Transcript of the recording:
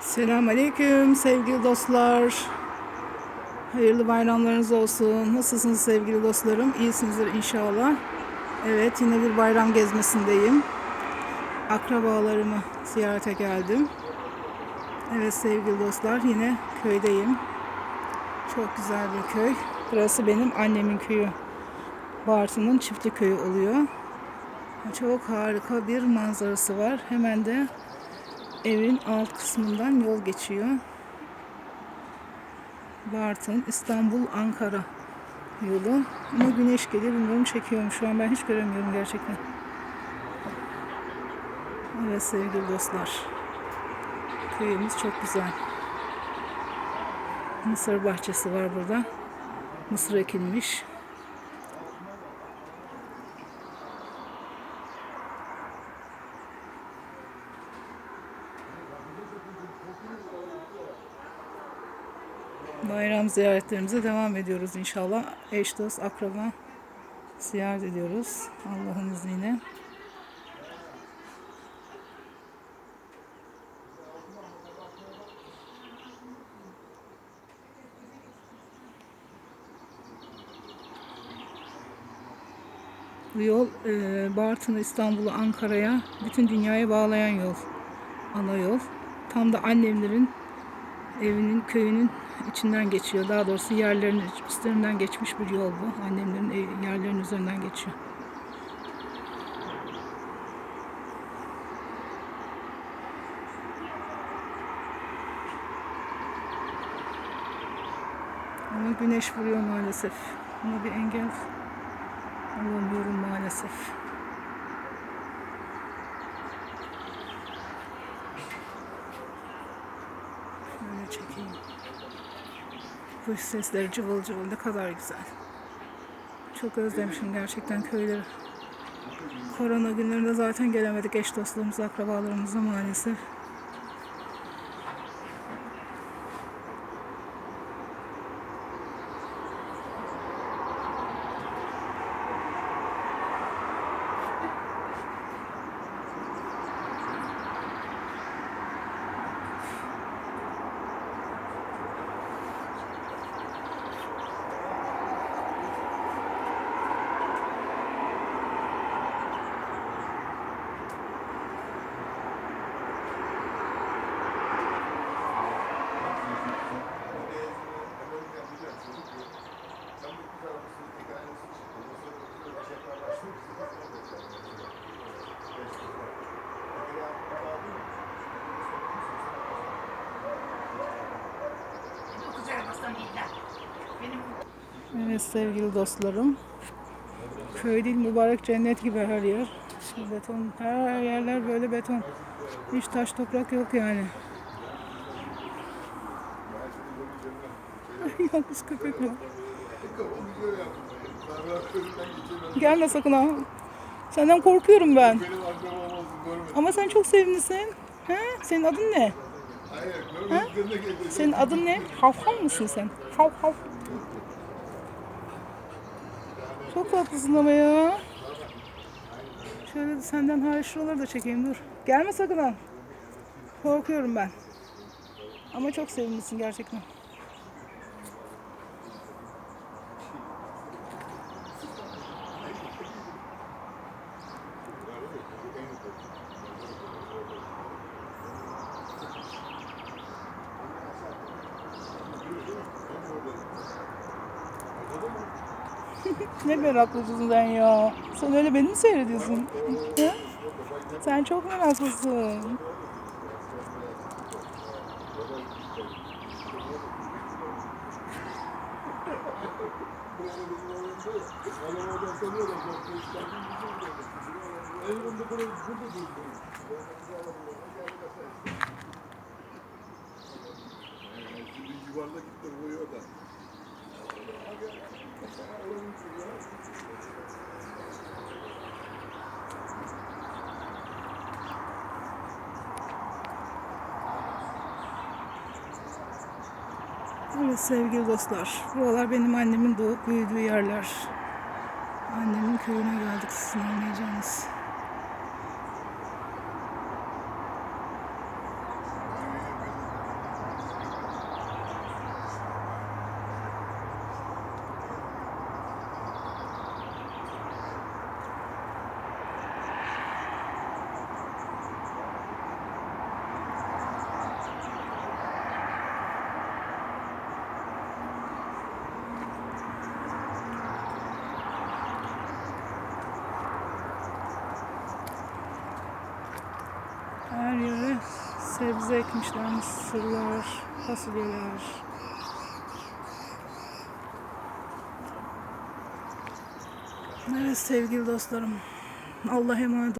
Selamünaleyküm sevgili dostlar. Hayırlı bayramlarınız olsun. Nasılsınız sevgili dostlarım? İyisinizdir inşallah. Evet yine bir bayram gezmesindeyim. Akrabalarımı ziyarete geldim. Evet sevgili dostlar yine köydeyim. Çok güzel bir köy. Burası benim annemin köyü. Bartın'ın çiftli köyü oluyor. Çok harika bir manzarası var. Hemen de evin alt kısmından yol geçiyor. Bartın, İstanbul, Ankara yolu. Ama güneş geliyor. Bilmiyorum çekiyorum. Şu an ben hiç göremiyorum gerçekten. Evet sevgili dostlar. Köyümüz çok güzel. Mısır bahçesi var burada. Mısır ekilmiş. Bayram ziyaretlerimize devam ediyoruz inşallah. Eş, dost, akraba ziyaret ediyoruz Allah'ın izniyle. Bu yol e, Bartın'ı, İstanbul'u, Ankara'ya, bütün dünyaya bağlayan yol. Ana yol. Tam da annemlerin evinin, köyünün içinden geçiyor. Daha doğrusu yerlerin üstlerinden geçmiş bir yol bu. Annemlerin ev- yerlerinin üzerinden geçiyor. Ama güneş vuruyor maalesef. Buna bir engel olamıyorum maalesef. Şöyle çekeyim. Kuş sesleri cıvıl cıvıl ne kadar güzel. Çok özlemişim gerçekten köyleri. Korona günlerinde zaten gelemedik eş dostlarımıza, akrabalarımıza maalesef. Evet sevgili dostlarım. Köy değil mübarek cennet gibi her yer. Beton, her yerler böyle beton. Hiç taş toprak yok yani. Yalnız köpek var. Gelme sakın ha. Senden korkuyorum ben. Ama sen çok sevimlisin. He? Senin adın ne? Hayır. Senin adın ne? Hav hav mısın sen? Hav hav. Çok tatlısın ama ya. Şöyle de senden hariç şuraları da çekeyim dur. Gelme sakın ha. Korkuyorum ben. Ama çok sevimlisin gerçekten. Ne meraklıcısın sen ya. Sen öyle beni mi seyrediyorsun? Sen çok meraklısın. Şimdi yuvarlak gitti boyu da. Evet sevgili dostlar. Buralar benim annemin doğup büyüdüğü yerler. Annemin köyüne geldik sizin anlayacağınız. Sebze ekmişler, mısırlar, fasulyeler. Evet sevgili dostlarım. Allah'a emanet